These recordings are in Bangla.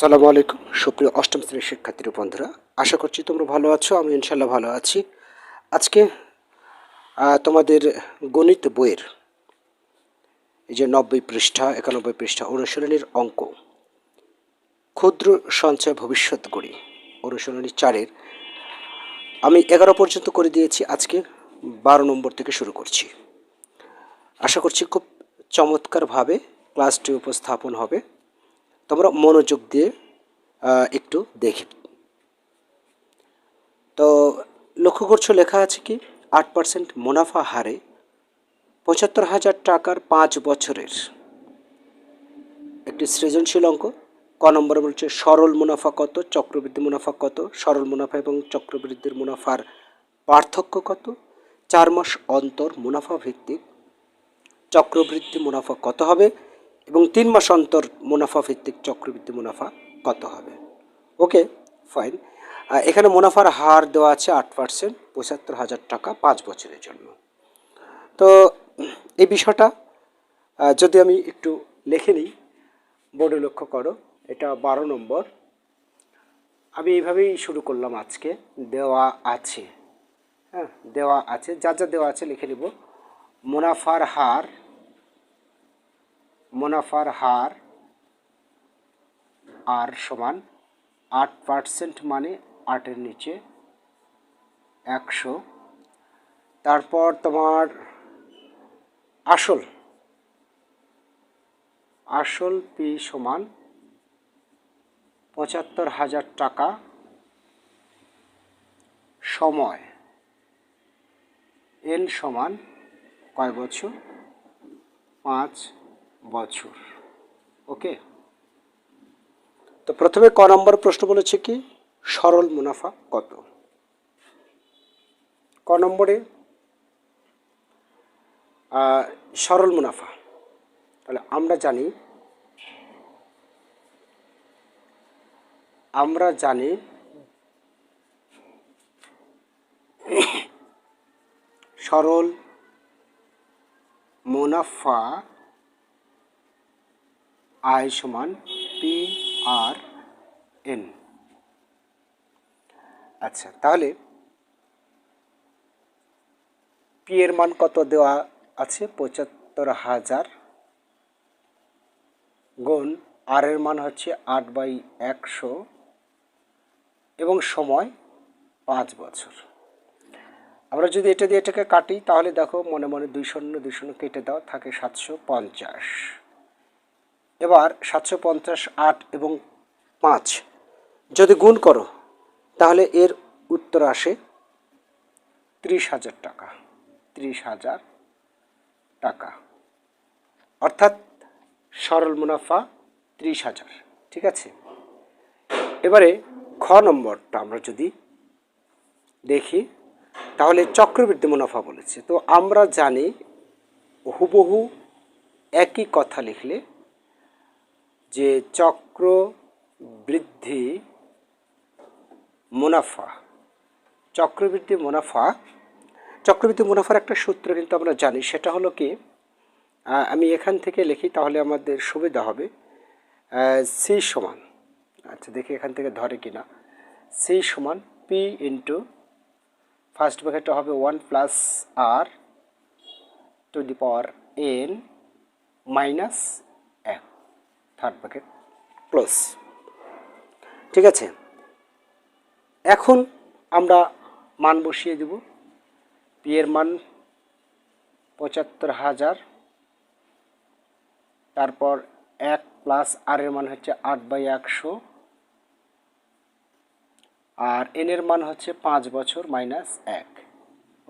সালামু আলাইকুম। সুপ্রিয় অষ্টম শ্রেণির শিক্ষার্থীর, বন্ধুরা, আশা করছি তোমরা ভালো আছো, আমি ইনশাল্লাহ ভালো আছি। আজকে তোমাদের গণিত বইয়ের এই যে নব্বই পৃষ্ঠা, একানব্বই পৃষ্ঠা অনুশীলনীর অঙ্ক, ক্ষুদ্র সঞ্চয় ভবিষ্যৎ গড়ি, অনুশীলনী চারের, আমি এগারো পর্যন্ত করে দিয়েছি, আজকে বারো নম্বর থেকে শুরু করছি। আশা করছি খুব চমৎকারভাবে ক্লাসটি উপস্থাপন হবে। তোমরা মনোযোগ দিয়ে একটু দেখি তো লক্ষ্য করছ লেখা আছে কি? আট পার্সেন্ট মুনাফা হারে পঁচাত্তর হাজার টাকার পাঁচ বছরের একটি সৃজনশীল অঙ্ক। ক নম্বরে বলছে, সরল মুনাফা কত? চক্রবৃদ্ধি মুনাফা কত? সরল মুনাফা এবং চক্রবৃদ্ধির মুনাফার পার্থক্য কত? চার মাস অন্তর মুনাফা ভিত্তিক চক্রবৃদ্ধি মুনাফা কত হবে? এবং তিন মাস অন্তর মুনাফা ভিত্তিক চক্রবৃদ্ধি মুনাফা কত হবে? ওকে ফাইন এখানে মুনাফার হার দেওয়া আছে আট পার্সেন্ট পঁচাত্তর হাজার টাকা পাঁচ বছরের জন্য। তো এই বিষয়টা যদি আমি একটু লিখে নিই, বোর্ডে লক্ষ্য করো, এটা বারো নম্বর। আমি এইভাবেই শুরু করলাম আজকে। দেওয়া আছে। হ্যাঁ দেওয়া আছে, যা যা দেওয়া আছে লিখে নিব। মুনাফার হার মুনাফার হার, আর সমান আট পার্সেন্ট মানে আটের নিচে একশো। তারপর তোমার আসল আসল পি সমান পঁচাত্তর হাজার টাকা সময়। এন সমান কয় বছর? পাঁচ। বছর। ওকে তো প্রথমে ক নম্বর প্রশ্ন বলেছে কি? সরল মুনাফা কত? ক নম্বরে সরল মুনাফা। তাহলে আমরা জানি আমরা জানি, সরল মুনাফা আয় সমান পি আর এন। আচ্ছা তাহলে পি এর মান কত দেওয়া আছে? পঁচাত্তর হাজার গুণ আর এর মান হচ্ছে আট বাই একশো এবং সময় পাঁচ বছর। আমরা যদি এটা দিয়ে এটাকে কাটি, তাহলে দেখো মনে মনে দুই শূন্য দুই শূন্য কেটে দাও, থাকে সাতশো পঞ্চাশ। এবার সাতশো পঞ্চাশ আট এবং পাঁচ। যদি গুণ করো, তাহলে এর উত্তর আসে ত্রিশ হাজার টাকা। ত্রিশ হাজার টাকা। অর্থাৎ সরল মুনাফা ত্রিশ হাজার, ঠিক আছে? এবারে খ নম্বরটা আমরা যদি দেখি, তাহলে চক্রবৃদ্ধি মুনাফা বলেছে। তো আমরা জানি হুবহু একই কথা লিখলে যে চক্র বৃদ্ধি মুনাফা। চক্রবৃদ্ধি মুনাফা। চক্রবৃদ্ধি মুনাফার একটা সূত্র কিন্তু আমরা জানি, সেটা হলো কি আমি এখান থেকে লিখি তাহলে আমাদের সুবিধা হবে। সি সমান আচ্ছা দেখি এখান থেকে ধরে কিনা। সি সমান পি ইন্টু ফার্স্ট ব্র্যাকেটটা হবে one plus R to the power N minus third bracket close ঠিক আছে? এখন আমরা মান বসিয়ে দেব। পি এর মান পঁচাত্তর হাজার। তারপর এক প্লাস আর এর মান হচ্ছে আট বাই একশো। আর এন এর মান হচ্ছে পাঁচ বছর মাইনাস এক।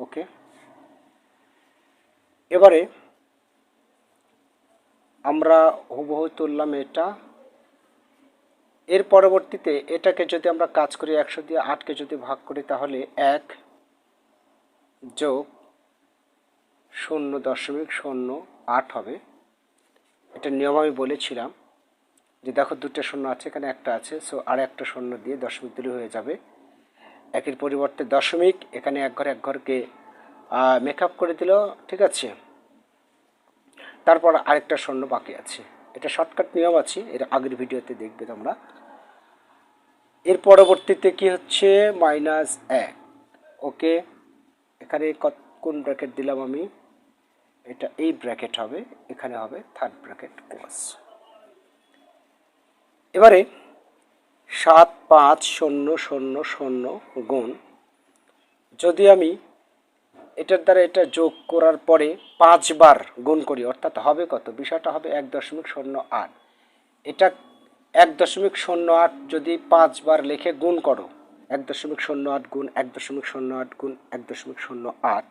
ওকে এবারে আমরা হুবহু তুললাম এটা। এর পরবর্তীতে এটাকে যদি আমরা কাজ করি একশো দিয়ে আটকে যদি ভাগ করি তাহলে এক যোগ শূন্য দশমিক শূন্য আট হবে। এটা নিয়ম আমি বলেছিলাম যে দেখো দুটো শূন্য আছে, এখানে একটা আছে সো আর একটা শূন্য দিয়ে দশমিক দিলে হয়ে যাবে। একের পরিবর্তে দশমিক, এখানে এক ঘর এক ঘরকে মেকআপ করে দিল, ঠিক আছে? তারপর আরেকটা শূন্য বাকি আছে। এটা শর্টকাট নিয়ম আছে, এর আগের ভিডিওতে দেখবে তোমরা। এর পরবর্তীতে কি হচ্ছে? মাইনাস এক। ওকে এখানে কোন ব্র্যাকেট দিলাম আমি? এটা এই ব্র্যাকেট হবে, এখানে হবে থার্ড ব্র্যাকেট ক্লোজ এবারে সাত, পাঁচ, শূন্য শূন্য শূন্য, গুণ। যদি আমি এটার দ্বারা এটা যোগ করার পরে পাঁচবার গুণ করি, অর্থাৎ হবে কত? বিষয়টা হবে এক দশমিক শূন্য আট। এটা এক দশমিক শূন্য আট যদি পাঁচবার লিখে গুণ করো, এক দশমিক শূন্য আট গুণ, এক দশমিক শূন্য আট গুণ, এক দশমিক শূন্য আট,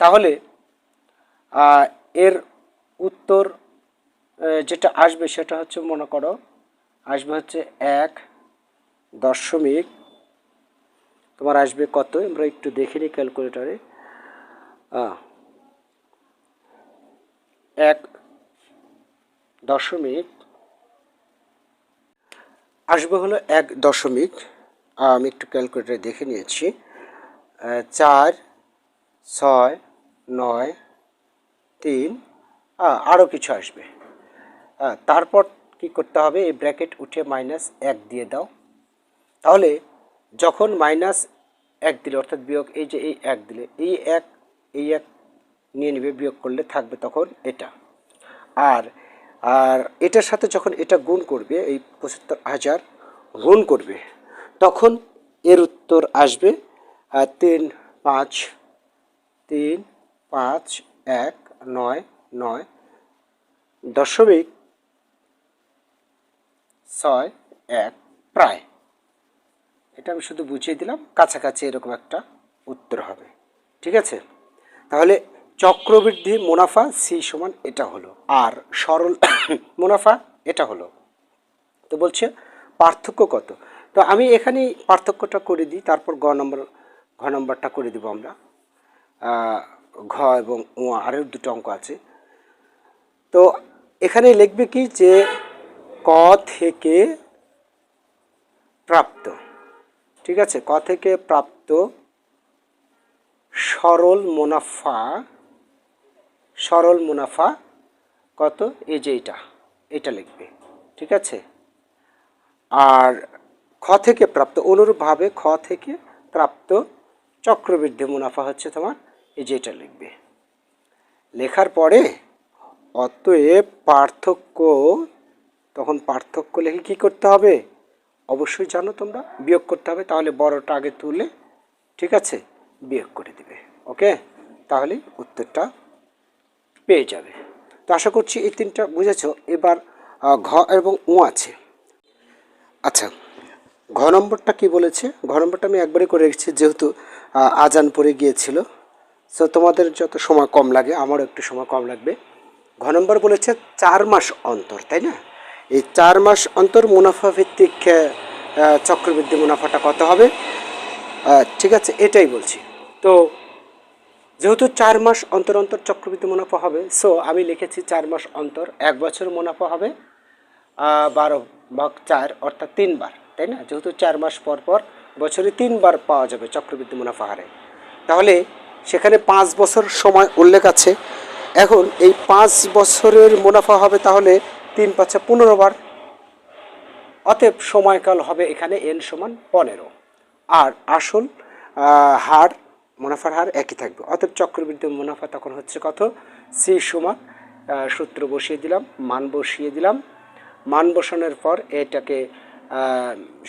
তাহলে এর উত্তর যেটা আসবে সেটা হচ্ছে, মনে করো, আসবে হচ্ছে এক দশমিক, তোমার আসবে কত? আমরা একটু দেখে নিই ক্যালকুলেটারে এক দশমিক, আসবে হলো এক দশমিক, আমি একটু ক্যালকুলেটারে দেখে নিয়েছি, চার, ছয়, নয়, তিন আরও কিছু আসবে। তারপর কি করতে হবে? এই ব্র্যাকেট উঠে মাইনাস এক দিয়ে দাও। তাহলে যখন মাইনাস এক দিলে, অর্থাৎ বিয়োগ এই যে এই এক দিলে, এই এক এই এক নিয়ে নেবে, বিয়োগ করলে থাকবে তখন এটা। আর আর এটার সাথে যখন এটা গুণ করবে, এই পঁচাত্তর হাজার গুণ করবে, তখন এর উত্তর আসবে তিন পাঁচ তিন পাঁচ এক নয় নয় দশমিক ছয় এক প্রায়। এটা আমি শুধু বুঝিয়ে দিলাম, কাছাকাছি এরকম একটা উত্তর হবে। ঠিক আছে? তাহলে চক্রবৃদ্ধি মুনাফা সি সমান এটা হলো। আর সরল মুনাফা এটা হলো। তো বলছে পার্থক্য কত? তো আমি এখানে পার্থক্যটা করে দিই, তারপর গ নম্বর, ঘ নম্বরটা করে দিব আমরা। ঘ এবং আরও দুটো অঙ্ক আছে। তো এখানে লিখবে কি যে ক থেকে প্রাপ্ত, ঠিক আছে? ক থেকে প্রাপ্ত সরল মুনাফা সরল মুনাফা কত? এই যে এটা এটা লিখবে, ঠিক আছে? আর খ থেকে প্রাপ্ত, অনুরূপভাবে খ থেকে প্রাপ্ত চক্রবৃদ্ধি মুনাফা হচ্ছে তোমার, এই যে এটা লিখবে। লেখার পরে অতএব পার্থক্য, তখন পার্থক্য লিখে কী করতে হবে? অবশ্যই জানো তোমরা, বিয়োগ করতে হবে, তাহলে বড়টা আগে তুলে, ঠিক আছে? বিয়োগ করে দিবে। ওকে? তাহলে উত্তরটা পেয়ে যাবে। তো আশা করছি এই তিনটা বুঝেছ। এবার ঘ এবং উ আছে। আচ্ছা ঘ নম্বরটা কি বলেছে? ঘ নম্বরটা আমি একবারই করে রেখেছি, যেহেতু আজান পড়ে গিয়েছিল। সো তোমাদের যত সময় কম লাগে, আমারও একটু সময় কম লাগবে। ঘ নম্বর বলেছে চার মাস অন্তর, তাই না? এই চার মাস অন্তর মুনাফা ভিত্তিক চক্রবৃদ্ধি মুনাফাটা কত হবে? ঠিক আছে, এটাই বলছি। তো যেহেতু চার মাস অন্তর অন্তর চক্রবৃদ্ধি মুনাফা হবে সো আমি লিখেছি চার মাস অন্তর, এক বছর মুনাফা হবে বারো ভাগ চার, অর্থাৎ তিনবার, তাই না? যেহেতু চার মাস পর পর বছরে তিনবার পাওয়া যাবে চক্রবৃদ্ধি মুনাফা হারে। তাহলে সেখানে পাঁচ বছর সময় উল্লেখ আছে। এখন এই পাঁচ বছরের মুনাফা হবে তাহলে তিন পাঁচে পনেরো বার, অতএব সময়কাল হবে এখানে এন সমান পনেরো। আর আসল হার, মুনাফার হার একই থাকবে। অতএব চক্রবৃদ্ধি মুনাফা তখন হচ্ছে কত? সি সমান সূত্র বসিয়ে দিলাম, মান বসিয়ে দিলাম। মান বসানোর পর এটাকে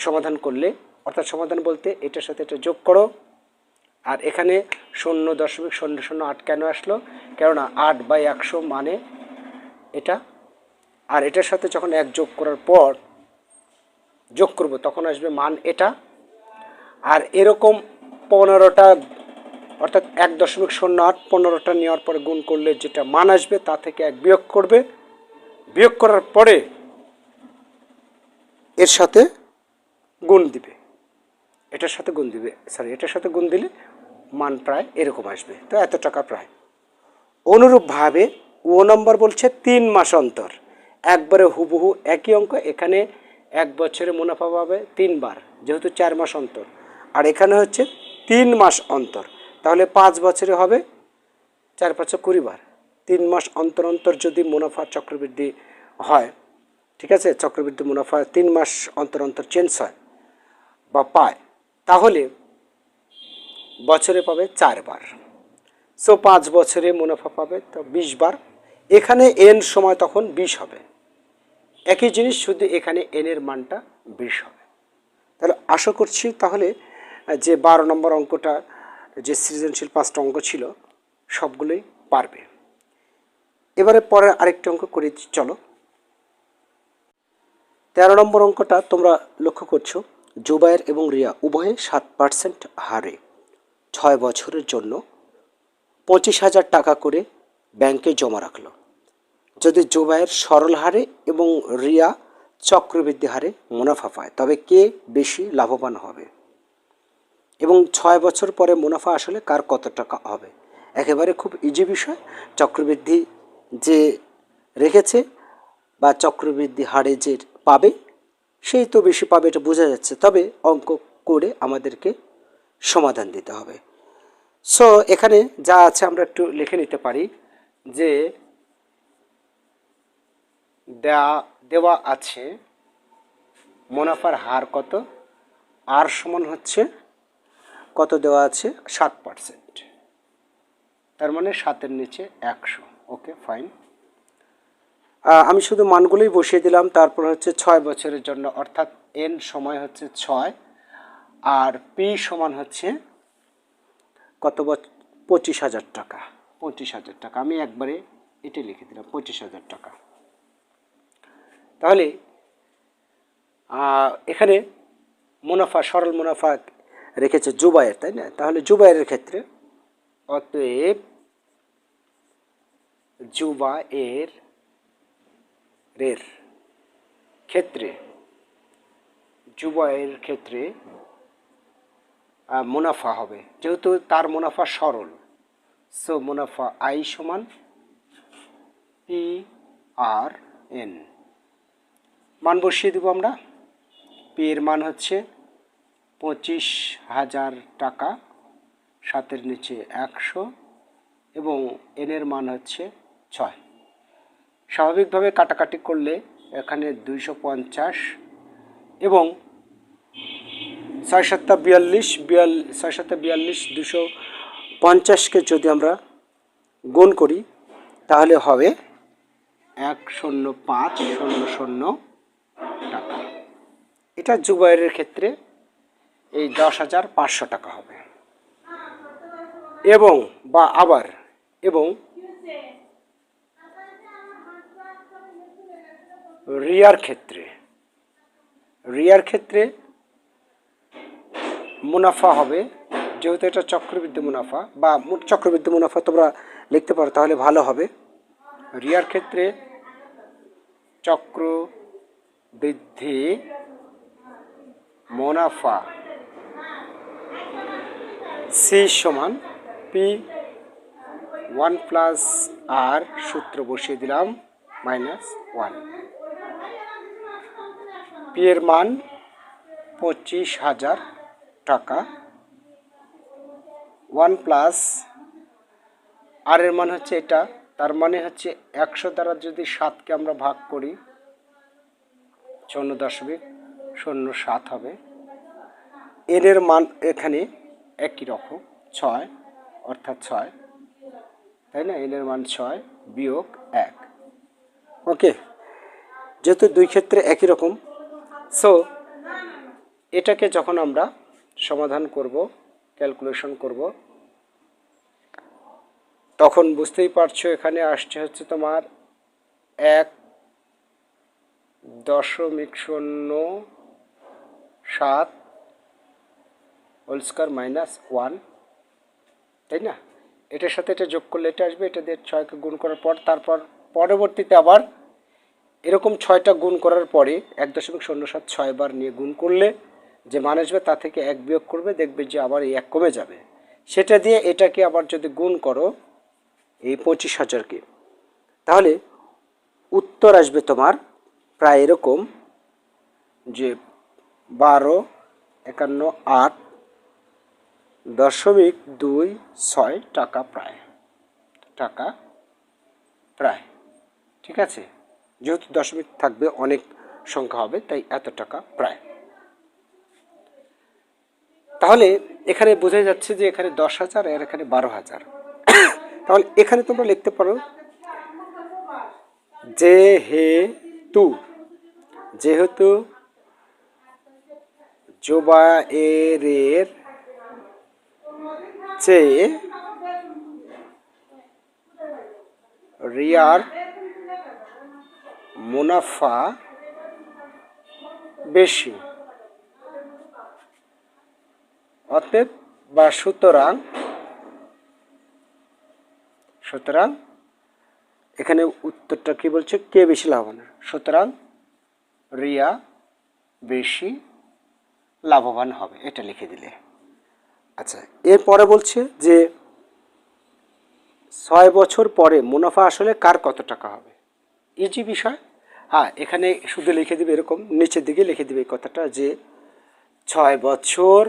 সমাধান করলে, অর্থাৎ সমাধান বলতে এটার সাথে এটা যোগ করো। আর এখানে শূন্য দশমিক শূন্য শূন্য আট কেন আসলো? কেননা আট বাই একশো মানে এটা। আর এটার সাথে যখন এক যোগ করার পর, যোগ করব, তখন আসবে মান এটা। আর এরকম পনেরোটা, অর্থাৎ এক দশমিক শূন্য আট পনেরোটা নেওয়ার পরে গুণ করলে যেটা মান আসবে তা থেকে এক বিয়োগ করবে। বিয়োগ করার পরে এর সাথে গুণ দিবে। এটার সাথে গুণ দিবে সরি এটার সাথে গুণ দিলে মান প্রায় এরকম আসবে। তো এত টাকা প্রায়। অনুরূপভাবে ও নম্বর বলছে তিন মাস অন্তর। একবারে হুবহু একই অঙ্ক, এখানে এক বছরে মুনাফা পাবে তিনবার, যেহেতু চার মাস অন্তর। আর এখানে হচ্ছে তিন মাস অন্তর। তাহলে পাঁচ বছরে হবে চার পাঁচশো কুড়ি বার। তিন মাস অন্তর অন্তর যদি মুনাফা চক্রবৃদ্ধি হয়, ঠিক আছে? চক্রবৃদ্ধি মুনাফা তিন মাস অন্তর অন্তর চেঞ্জ হয় বা পায়, তাহলে বছরে পাবে চারবার সো পাঁচ বছরে মুনাফা পাবে তো বিশ বার। এখানে এন সময় তখন বিশ হবে। একই জিনিস, শুধু এখানে এনের মানটা বিশ হবে। তাহলে আশা করছি তাহলে যে বারো নম্বর অঙ্কটা, যে সৃজনশীল পাঁচটা অঙ্ক ছিল, সবগুলোই পারবে। এবারে পরের আরেকটা অঙ্ক করে, চলো। তেরো নম্বর অঙ্কটা তোমরা লক্ষ্য করছ, জুবায়ের এবং রিয়া উভয়ে সাত পার্সেন্ট হারে। ছয় বছরের জন্য পঁচিশ হাজার টাকা করে ব্যাংকে জমা রাখল। যদি জুবায়ের সরল হারে এবং রিয়া চক্রবৃদ্ধি হারে মুনাফা পায়, তবে কে বেশি লাভবান হবে? এবং ছয় বছর পরে মুনাফা আসলে কার কত টাকা হবে? একেবারে খুব ইজি বিষয়। চক্রবৃদ্ধি যে রেখেছে বা চক্রবৃদ্ধি হারে যে পাবে, সেই তো বেশি পাবে এটা বোঝা যাচ্ছে। তবে অঙ্ক করে আমাদেরকে সমাধান দিতে হবে। সো এখানে যা আছে আমরা একটু লিখে নিতে পারি যে দেওয়া দেওয়া আছে মুনাফার হার কত? আর সমান হচ্ছে কত দেওয়া আছে? সাত পারসেন্ট তার মানে সাতের নিচে একশো। Okay, fine. আমি শুধু মানগুলোই বসিয়ে দিলাম। তারপর হচ্ছে ছয় বছরের জন্য, অর্থাৎ এন সময় হচ্ছে ছয়, আর পি সমান হচ্ছে কত বছর পঁচিশ হাজার টাকা। পঁচিশ হাজার টাকা। আমি একবারে এটি লিখে দিলাম, পঁচিশ হাজার টাকা। তাহলে এখানে মুনাফা, সরল মুনাফা রেখেছে জুবায়ের, তাই না? তাহলে জুবায়ের ক্ষেত্রে অতএব জুবা এর রের ক্ষেত্রে, জুবায়ের ক্ষেত্রে মুনাফা হবে। যেহেতু তার মুনাফা সরল, সো মুনাফা আই সমান পি আর এন। মান বসিয়ে দেবো আমরা। পি এর মান হচ্ছে পঁচিশ হাজার টাকা, সাতের নিচে একশো এবং এনের মান হচ্ছে ছয়। স্বাভাবিকভাবে কাটাকাটি করলে এখানে দুইশো পঞ্চাশ এবং ছয় সাতটা বিয়াল্লিশ, বিয়াল ছয় সাতটা বিয়াল্লিশ দুশো পঞ্চাশকে যদি আমরা গুণ করি, তাহলে হবে এক শূন্য পাঁচ শূন্য শূন্য টাকা। এটা জুবাইরের ক্ষেত্রে এই দশ হাজার পাঁচশো টাকা হবে। এবং বা আবার, এবং রিয়ার ক্ষেত্রে রিয়ার ক্ষেত্রে মুনাফা হবে। যেহেতু এটা চক্রবৃদ্ধি মুনাফা, বা চক্রবৃদ্ধি মুনাফা তোমরা লিখতে পারো, তাহলে ভালো হবে। রিয়ার ক্ষেত্রে চক্র বৃদ্ধি মুনাফা সি সমান পি ওয়ান প্লাস আর সূত্র বসিয়ে দিলাম মাইনাস ওয়ান পি এর মান পঁচিশ হাজার টাকা। ওয়ান প্লাস আর এর মান হচ্ছে এটা, তার মানে হচ্ছে একশো দ্বারা যদি সাতকে আমরা ভাগ করি, শূন্য দশমিক শূন্য সাত হবে। এর এর মান এখানে একই রকম, ছয়, অর্থাৎ ছয়, তাই না? এর মান ছয় বিয়োগ এক। ওকে যেহেতু দুই ক্ষেত্রে একই রকম সো এটাকে যখন আমরা সমাধান করব ক্যালকুলেশন করব, তখন বুঝতেই পারছ এখানে আসছে হচ্ছে তোমার এক দশমিক শূন্য সাত হোল স্কোয়ার মাইনাস ওয়ান, তাই না? এটার সাথে এটা যোগ করলে এটা আসবে, এটা দিয়ে ছয়কে গুণ করার পর, তারপর পরবর্তীতে আবার এরকম ছয়টা গুণ করার পরে এক দশমিক শূন্য সাত ছয় বার নিয়ে গুণ করলে যে মান আসবে তা থেকে এক বিয়োগ করবে, দেখবে যে আবার এই এক কমে যাবে। সেটা দিয়ে এটাকে আবার যদি গুণ করো, এই পঁচিশ হাজারকে, তাহলে উত্তর আসবে তোমার প্রায় এরকম যে বারো, একান্ন, আট দশমিক দুই ছয় টাকা প্রায়। টাকা প্রায়। ঠিক আছে? যেহেতু দশমিক থাকবে, অনেক সংখ্যা হবে, তাই এত টাকা প্রায়। তাহলে এখানে বোঝা যাচ্ছে যে এখানে দশ হাজার, আর এখানে বারো হাজার। তাহলে এখানে তোমরা লিখতে পারো যে হে তু যেহেতু জোবায়ের চেয়ে রিয়ার মুনাফা বেশি। অতএব বা সুতরাং সুতরাং এখানে উত্তরটা কি বলছে? কে বেশি লাভবান? সুতরাং রিয়া বেশি লাভবান হবে, এটা লিখে দিলে। আচ্ছা এরপরে বলছে যে ছয় বছর পরে মুনাফা আসলে কার কত টাকা হবে? ইজি বিষয় হ্যাঁ এখানে শুধু লিখে দিবে এরকম, নিচের দিকে লিখে দিবে এই কথাটা যে ছয় বছর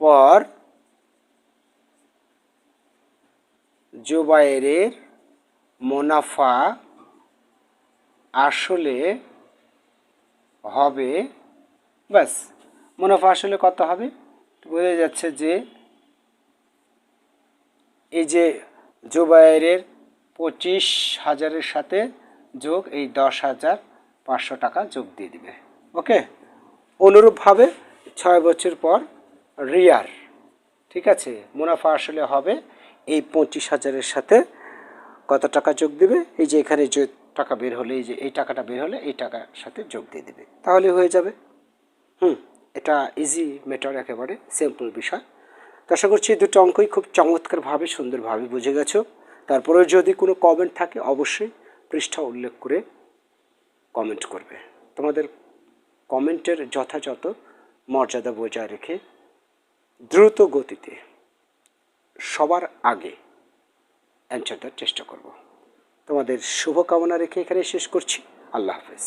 পর জুবাইরের মুনাফা আসলে হবে, ব্যাস, মুনাফা আসলে কত হবে? বোঝা যাচ্ছে যে এই যে জুবাইরের পঁচিশ হাজারের সাথে যোগ, এই দশ হাজার পাঁচশো টাকা যোগ দিয়ে দিবে। ওকে? অনুরূপভাবে ছয় বছর পর রিয়ার, ঠিক আছে? মুনাফা আসলে হবে এই পঁচিশ হাজারের সাথে। কত টাকা যোগ দিবে? এই যে এখানে যে টাকা বের হলে, এই যে এই টাকাটা বের হলে, এই টাকার সাথে যোগ দিয়ে দিবে। তাহলে হয়ে যাবে। হুম? এটা ইজি মেটার একেবারে সিম্পল বিষয়। তো আশা করছি দুটো অঙ্কই খুব চমৎকারভাবে, সুন্দরভাবে বুঝে গেছো। তারপরে যদি কোনো কমেন্ট থাকে, অবশ্যই পৃষ্ঠা উল্লেখ করে কমেন্ট করবে। তোমাদের কমেন্টের যথাযথ মর্যাদা বজায় রেখে দ্রুত গতিতে, সবার আগে অ্যান্সার দেওয়ার চেষ্টা করব। তোমাদের শুভকামনা রেখে এখানে শেষ করছি। আল্লাহ হাফেজ।